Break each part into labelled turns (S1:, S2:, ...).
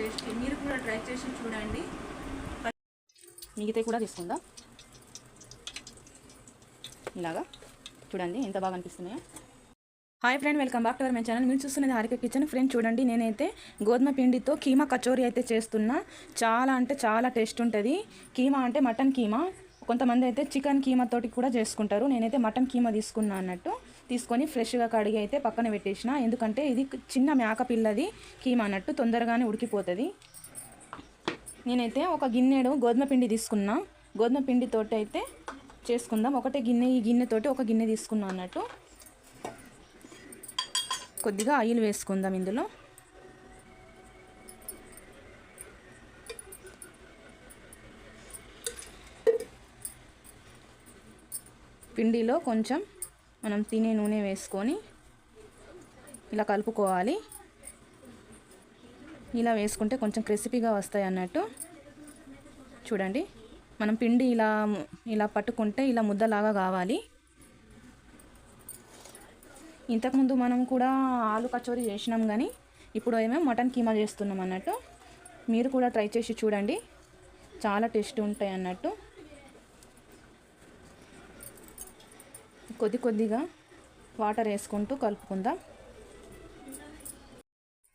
S1: Tasty మీరు కూడా try చేసి చూడండి.
S2: మిగతా కూడా తీసుకుందా? ఇలాగా? చూడండి ఎంత బాగా అనిపిస్తున్నాయో. Hi friend welcome back to our my channel మీరు చూస్తున్నది హారిక కిచెన్. ఫ్రెండ్ చూడండి నేనైతే గోధుమ పిండితో కీమా కచోరీ అయితే చేస్తున్నా. చాలా అంటే చాలా టేస్ట్ ఉంటుంది. కీమా అంటే మటన్ కీమా. కొంతమంది అయితే చికెన్ కీమా తోటి కూడా చేసుకుంటారు. నేనైతే మటన్ కీమా తీసుకున్నా అన్నట్టు. తీసుకొని ఫ్రెష్గా కడిగి అయితే పక్కన పెట్టేసిన. ఎందుకంటే ఇది చిన్న మేక పిల్లది కీమా అన్నట్టు తొందరగానే ఉడికిపోతుంది. నేనైతే ఒక గిన్నెడు గోధుమ పిండి తీసుకున్నా. గోధుమ పిండితోటి అయితే చేసుకుందాం. ఒకటే గిన్నె ఈ గిన్నెతోటి ఒక గిన్నె తీసుకున్నా అన్నట్టు. కొద్దిగా ఆయిల్ వేసుకుందాం ఇందులో. పిండిలో కొంచెం మనం తినే నూనె వేసుకొని ఇలా కలుపుకోవాలి. ఇలా వేసుకుంటే కొంచెం క్రిస్పీగా వస్తాయి అన్నట్టు. చూడండి మనం పిండి ఇలా ఇలా పట్టుకుంటే ఇలా ముద్దలాగా కావాలి. ఇంతకుముందు మనం కూడా ఆలు కచోరీ చేసినాం కానీ ఇప్పుడు ఏమో మటన్ కీమా చేస్తున్నాం అన్నట్టు. మీరు కూడా ట్రై చేసి చూడండి. చాలా టేస్ట్ ఉంటాయి అన్నట్టు. కొద్ది కొద్దిగా వాటర్ వేసుకుంటూ కలుపుకుందాం.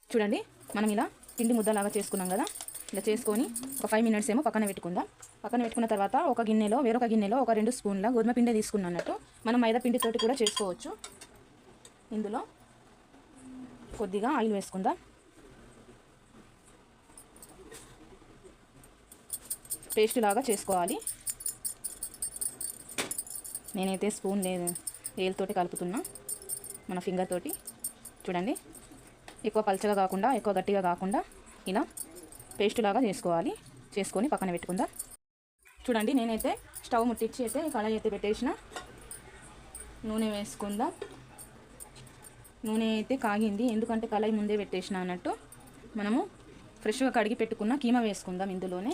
S2: చూడండి మనం ఇలా పిండి ముద్దలాగా చేసుకున్నాం కదా. ఇలా చేసుకొని ఒక ఫైవ్ మినిట్స్ ఏమో పక్కన పెట్టుకుందాం. పక్కన పెట్టుకున్న తర్వాత ఒక గిన్నెలో వేరొక గిన్నెలో ఒక రెండు స్పూన్ల గోధుమ పిండి తీసుకున్నట్టు మనం మైదా పిండితోటి కూడా చేసుకోవచ్చు. ఇందులో కొద్దిగా ఆయిల్ వేసుకుందాం. పేస్ట్ లాగా చేసుకోవాలి. నేనైతే స్పూన్ లేదు వేలుతోటి కలుపుతున్నా మన ఫింగర్ తోటి. చూడండి ఎక్కువ పలచగా కాకుండా ఎక్కువ గట్టిగా కాకుండా ఇలా పేస్ట్ లాగా చేసుకోవాలి. చేసుకొని పక్కన పెట్టుకుందాం. చూడండి నేనైతే స్టవ్ ముట్టించి అయితే కళాయి అయితే పెట్టేసిన. నూనె వేసుకుందాం. నూనె అయితే కాగింది. ఎందుకంటే కళాయి ముందే పెట్టేసిన అన్నట్టు. మనము ఫ్రెష్గా కడిగి పెట్టుకున్న కీమా వేసుకుందాం ఇందులోనే.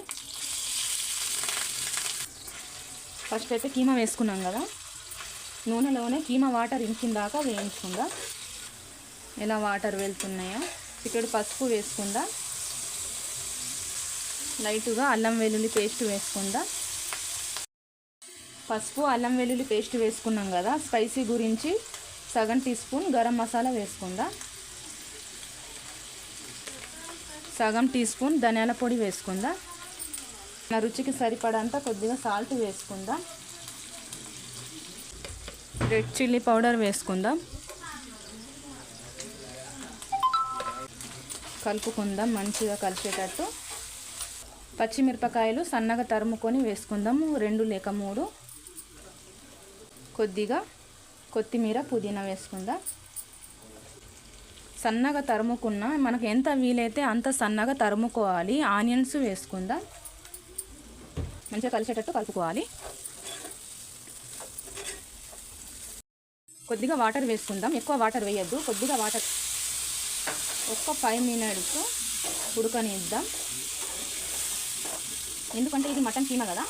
S2: ఫస్ట్ అయితే కీమా వేసుకున్నాం కదా. నూనెలోనే కీమా వాటర్ ఇంకిందాకా వేయించుకుందా. ఎలా వాటర్ వెళ్తున్నాయో. ఇక్కడ పసుపు వేసుకుందా. లైట్గా అల్లం వెల్లుల్లి పేస్ట్ వేసుకుందా. పసుపు అల్లం వెల్లుల్లి పేస్ట్ వేసుకున్నాం కదా. స్పైసీ గురించి సగం టీ స్పూన్ గరం మసాలా వేసుకుందా. సగం టీ స్పూన్ ధనియాల పొడి వేసుకుందా. నా రుచికి సరిపడంత కొద్దిగా సాల్ట్ వేసుకుందా. రెడ్ చిల్లీ పౌడర్ వేసుకుందాం. కలుపుకుందాం మంచిగా కలిసేటట్టు. పచ్చిమిరపకాయలు సన్నగా తరుముకొని వేసుకుందాము రెండు లేక మూడు. కొద్దిగా కొత్తిమీర పుదీనా వేసుకుందాం. సన్నగా తరుముకున్న మనకు ఎంత వీలైతే అంత సన్నగా తరుముకోవాలి. ఆనియన్స్ వేసుకుందాం. మంచిగా కలిసేటట్టు కలుపుకోవాలి. కొద్దిగా వాటర్ వేసుకుందాం. ఎక్కువ వాటర్ వేయద్దు. కొద్దిగా వాటర్ ఒక్క ఫైవ్ మినిట్స్ ఉడకనిద్దాం. ఎందుకంటే ఇది మటన్ కీమ కదా.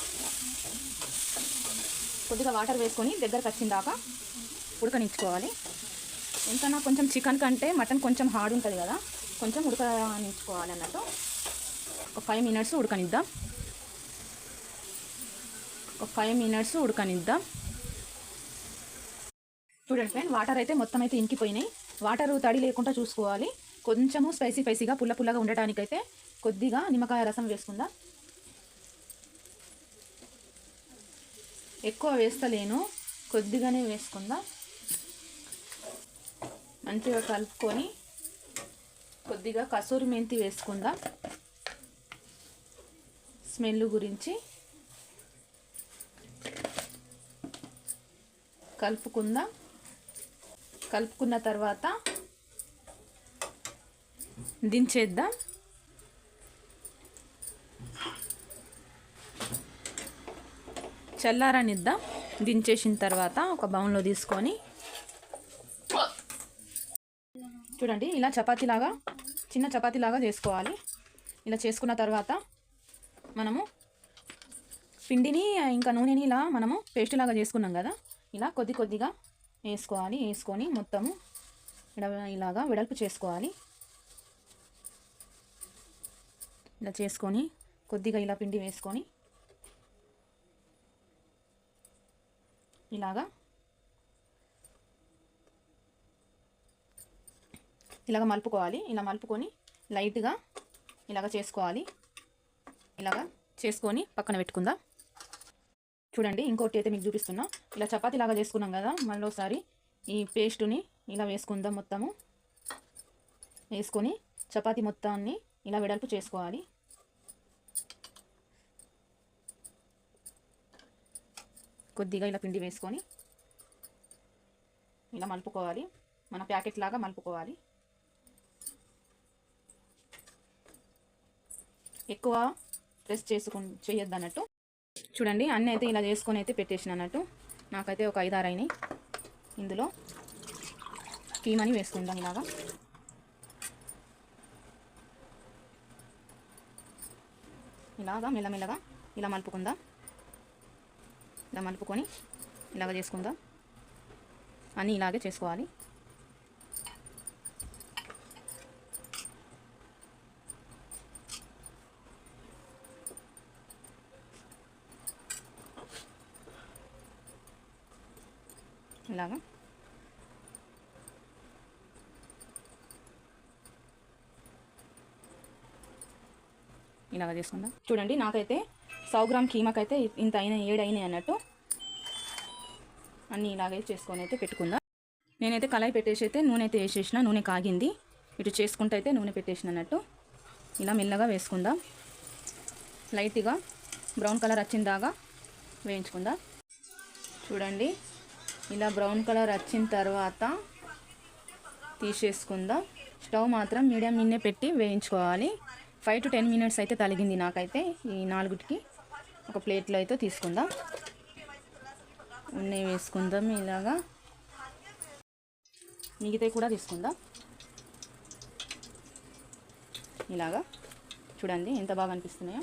S2: కొద్దిగా వాటర్ వేసుకొని దగ్గరకు వచ్చిన దాకా ఉడకనిచ్చుకోవాలి. ఎంతనా కొంచెం చికెన్ కంటే మటన్ కొంచెం హార్డ్ ఉంటుంది కదా. కొంచెం ఉడకనిచ్చుకోవాలి అన్నట్టు. ఒక ఫైవ్ మినిట్స్ ఉడకనిద్దాం. ఒక ఫైవ్ మినిట్స్ ఉడకనిద్దాం. చూడండి ఫ్రెండ్ వాటర్ అయితే మొత్తం అయితే ఇంకిపోయినాయి. వాటర్ తడి లేకుండా చూసుకోవాలి. కొంచెము స్పైసీ స్పైసీగా పుల్ల పుల్లగా ఉండటానికైతే కొద్దిగా నిమ్మకాయ రసం వేసుకుందాం. ఎక్కువ వేస్తలేను. కొద్దిగానే వేసుకుందాం. మంచిగా కలుపుకొని కొద్దిగా కసూరి మెంతి వేసుకుందాం. స్మెల్ గురించి కలుపుకుందాం. కలుపుకున్న తర్వాత దించేద్దాం. చల్లారనిద్దాం. దించేసిన తర్వాత ఒక బౌన్లో తీసుకొని చూడండి ఇలా చపాతీలాగా చిన్న చపాతీలాగా చేసుకోవాలి. ఇలా చేసుకున్న తర్వాత మనము పిండిని ఇంకా నూనెని ఇలా మనము పేస్ట్ లాగా చేసుకున్నాం కదా. ఇలా కొద్ది కొద్దిగా వేసుకోవాలి వేసుకొని మొత్తము ఇలా ఇలాగా వెడల్పు చేసుకోవాలి. ఇలా చేసుకొని కొద్దిగా ఇలా పిండి వేసుకొని ఇలాగా ఇలాగ మలుపుకోవాలి. ఇలా మలుపుకొని లైట్గా ఇలాగ చేసుకోవాలి. ఇలాగా చేసుకొని పక్కన పెట్టుకుందాం. చూడండి ఇంకోటి అయితే మీకు చూపిస్తున్నా. ఇలా చపాతీ లాగా చేసుకున్నాం కదా మళ్ళీ ఒకసారి ఈ పేస్టుని ఇలా వేసుకుందాం మొత్తము. వేసుకొని చపాతీ మొత్తాన్ని ఇలా వెడల్పు చేసుకోవాలి. కొద్దిగా ఇలా పిండి వేసుకొని ఇలా మలుపుకోవాలి. మన ప్యాకెట్ లాగా మలుపుకోవాలి. ఎక్కువ ప్రెస్ చేసుకు చేయొద్దు అన్నట్టు చూడండి అన్నీ అయితే ఇలా చేసుకొని అయితే పెట్టేసిన అన్నట్టు. నాకైతే ఒక ఐదారు అయినాయి. ఇందులో కీమని వేసుకుందాం ఇలాగా. ఇలాగా మెల్లమెల్లగా ఇలా మలుపుకుందాం. ఇలా మలుపుకొని ఇలాగ చేసుకుందాం. అన్నీ ఇలాగే చేసుకోవాలి. ఇలాగా. ఇలాగ చేసుకుందాం చూడండి నాకైతే సౌ గ్రామ్ కీమాకైతే ఇంత అయిన ఏడైనాయి అన్నట్టు అన్నీ ఇలాగే చేసుకొని అయితే పెట్టుకుందాం. నేనైతే కళాయి పెట్టేసి అయితే నూనె అయితే వేసేసిన నూనె కాగింది. ఇటు చేసుకుంటే అయితే నూనె పెట్టేసిన అన్నట్టు ఇలా మెల్లగా వేసుకుందాం. లైట్గా బ్రౌన్ కలర్ వచ్చిందాగా వేయించుకుందా వేయించుకుందాం. చూడండి ఇలా బ్రౌన్ కలర్ వచ్చిన తర్వాత తీసేసుకుందాం. స్టవ్ మాత్రం మీడియం మిన్నే పెట్టి వేయించుకోవాలి. ఫైవ్ టు టెన్ మినిట్స్ అయితే తలిగింది నాకైతే ఈ నాలుగుటికి. ఒక ప్లేట్లో అయితే తీసుకుందాం. ఉన్నే వేసుకుందాం ఇలాగా. మిగతాయి కూడా తీసుకుందాం. ఇలాగా. చూడండి ఎంత బాగా అనిపిస్తున్నాయో.